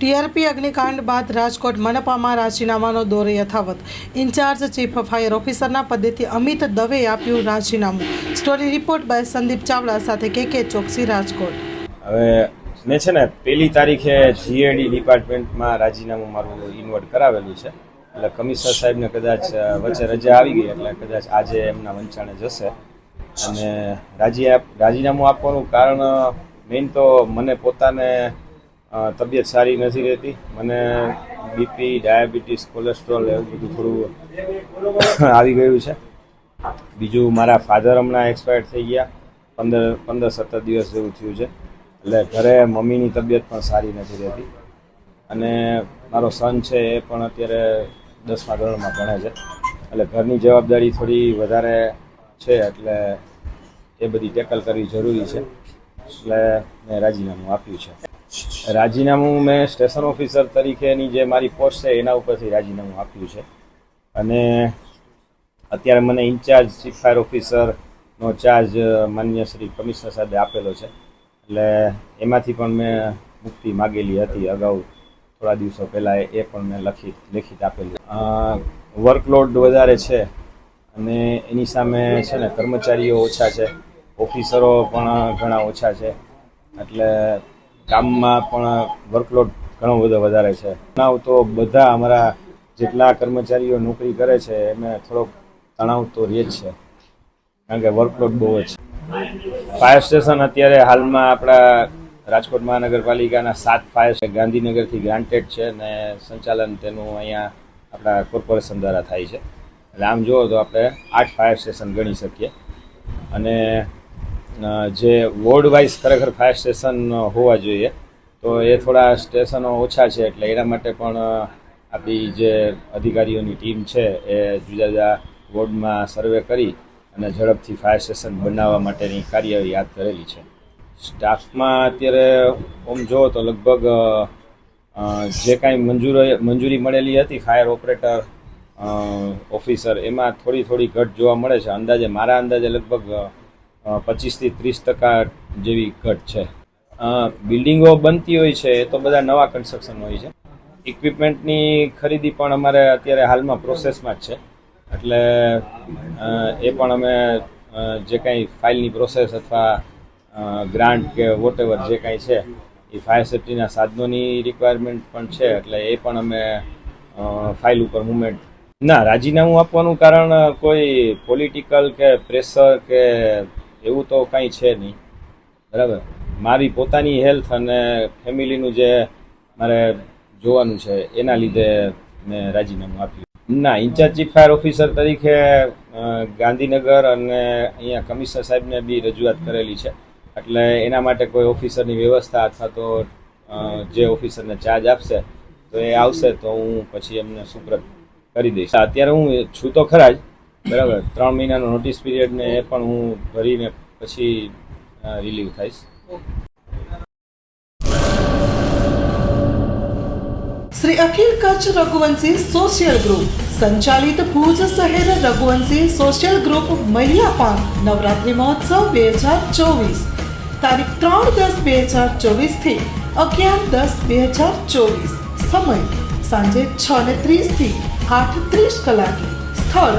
TRP અગ્નિકાંડ બાદ રાજકોટ મનપામાં રાજીનામાનો દોર યથાવત. ઇન્ચાર્જ ચીફ ફાયર ઓફિસરના પદેથી અમિત દવે આપ્યું રાજીનામું. Story report by Sandeep Chavda સાથે કે કે ચોકસી રાજકોટ. હવે મેં છે ને પહેલી તારીખે જીએડી ડિપાર્ટમેન્ટમાં રાજીનામું મારું ઇન્વર્ટ કરાવેલું છે. એટલે કમિશનર સાહેબને કદાચ વચ્ચે રજા આવી ગઈ, એટલે કદાચ આજે એમના વંચાણે જશે. અને રાજી રાજીનામું આપવાનું કારણ મેઇન તો મને પોતાને તબિયત સારી નથી રહેતી. મને બીપી ડાયાબિટીસ કોલેસ્ટ્રોલ એવું બધું થોડું આવી ગયું છે. બીજું મારા ફાધર હમણાં એક્સપાયર થઈ ગયા. પંદર પંદર, સત્તર દિવસ જેવું થયું છે. એટલે ઘરે મમ્મીની તબિયત પણ સારી નથી રહેતી. અને મારો સન છે એ પણ અત્યારે દસમા ધોરણમાં ભણે છે. એટલે ઘરની જવાબદારી થોડી વધારે છે, એટલે એ બધી ટેકલ કરવી જરૂરી છે. એટલે મેં રાજીનામું આપ્યું છે. રાજીનામું મેં સ્ટેશન ઓફિસર તરીકેની જે મારી પોસ્ટ છે, એના ઉપરથી રાજીનામું આપ્યું છે. અને અત્યારે મને ઇન્ચાર્જ ચીફ ફાયર ઓફિસરનો ચાર્જ માન્ય શ્રી કમિશનર સાહેબે આપેલો છે. એટલે એમાંથી પણ મેં મુક્તિ માગેલી હતી અગાઉ, થોડા દિવસો પહેલાં એ પણ મેં લખી, લેખિત આપેલી. વર્કલોડ વધારે છે અને એની સામે છે ને કર્મચારીઓ ઓછા છે, ઓફિસરો પણ ઘણા ઓછા છે. એટલે કામમાં પણ વર્કલોડ ઘણો બધો વધારે છે. તણાવ તો બધા અમારા જેટલા કર્મચારીઓ નોકરી કરે છે, એમને થોડોક તણાવ તો રહે જ છે. કારણ કે વર્કલોડ બહુ જ છે. ફાયર સ્ટેશન અત્યારે હાલમાં આપણા રાજકોટ મહાનગરપાલિકાના સાત ફાયર છે. ગાંધીનગરથી ગ્રાન્ટેડ છે અને સંચાલન તેનું અહીંયા આપણા કોર્પોરેશન દ્વારા થાય છે. એટલે આમ જુઓ તો આપણે આઠ ફાયર સ્ટેશન ગણી શકીએ. અને જે વોર્ડ વાઇઝ ખરેખર ફાયર સ્ટેશન હોવા જોઈએ. તો એ થોડા સ્ટેશનો ઓછા છે, એટલે એના માટે પણ આપણી જે અધિકારીઓની ટીમ છે, એ જુદા જુદા વોર્ડમાં સર્વે કરી અને ઝડપથી ફાયર સ્ટેશન બનાવવા માટેની કાર્યવાહી હાથ ધરેલી છે. સ્ટાફમાં અત્યારે આમ જુઓ તો લગભગ જે કાંઈ મંજૂરી મંજૂરી મળેલી હતી ફાયર ઓપરેટર ઓફિસર એમાં થોડી થોડી ઘટ જોવા મળે છે. અંદાજે, મારા અંદાજે લગભગ પચીસથી ત્રીસ ટકા જેવી ઘટ છે. બિલ્ડિંગો બનતી હોય છે, એ તો બધા નવા કન્સ્ટ્રક્શન હોય છે. ઇક્વિપમેન્ટની ખરીદી પણ અમારે અત્યારે હાલમાં પ્રોસેસમાં જ છે. એટલે એ પણ અમે જે કાંઈ ફાઇલની પ્રોસેસ અથવા ગ્રાન્ટ કે વોટેવર જે કાંઈ છે, એ ફાયર સેફ્ટીના સાધનોની રિક્વાયરમેન્ટ પણ છે. એટલે એ પણ અમે ફાઇલ ઉપર મુવમેન્ટ ના રાજીનામું આપવાનું કારણ કોઈ પોલિટિકલ કે પ્રેશર કે એવું તો કાંઈ છે નહીં. બરાબર? મારી પોતાની હેલ્થ અને ફેમિલીનું જે મારે જોવાનું છે, એના લીધે મેં રાજીનામું આપ્યું. ના, ઇન્ચાર્જ ચીફ ફાયર ઓફિસર તરીકે ગાંધીનગર અને અહીંયા કમિશનર સાહેબને બી રજૂઆત કરેલી છે. એટલે એના માટે કોઈ ઓફિસરની વ્યવસ્થા અથવા તો જે ઓફિસરને ચાર્જ આપશે, તો એ આવશે, તો હું પછી એમને સુપ્રત કરી દઈશ. અત્યારે હું છું તો ખરા જ બરાબર. ત્રણ મહિનાનો નોટિસ પીરિયડ ને એ પણ હું ભરીને પછી રિલીવ થઈશ. શ્રી અખિલ કચ્છ રઘુવંશી સોશિયલ ગ્રુપ સંચાલિત ભુજ શહેર રઘુવંશી સોશિયલ ગ્રુપ મહિલા પાંખ નવરાત્રિ મહોત્સવ બે હજાર ચોવીસ. તારીખ ત્રણ દસ બે હજાર ચોવીસથી અગિયાર દસ બે હજાર ચોવીસ. સમય સાંજે છ ને ત્રીસથી આઠ ત્રીસ કલાકે. સ્થળ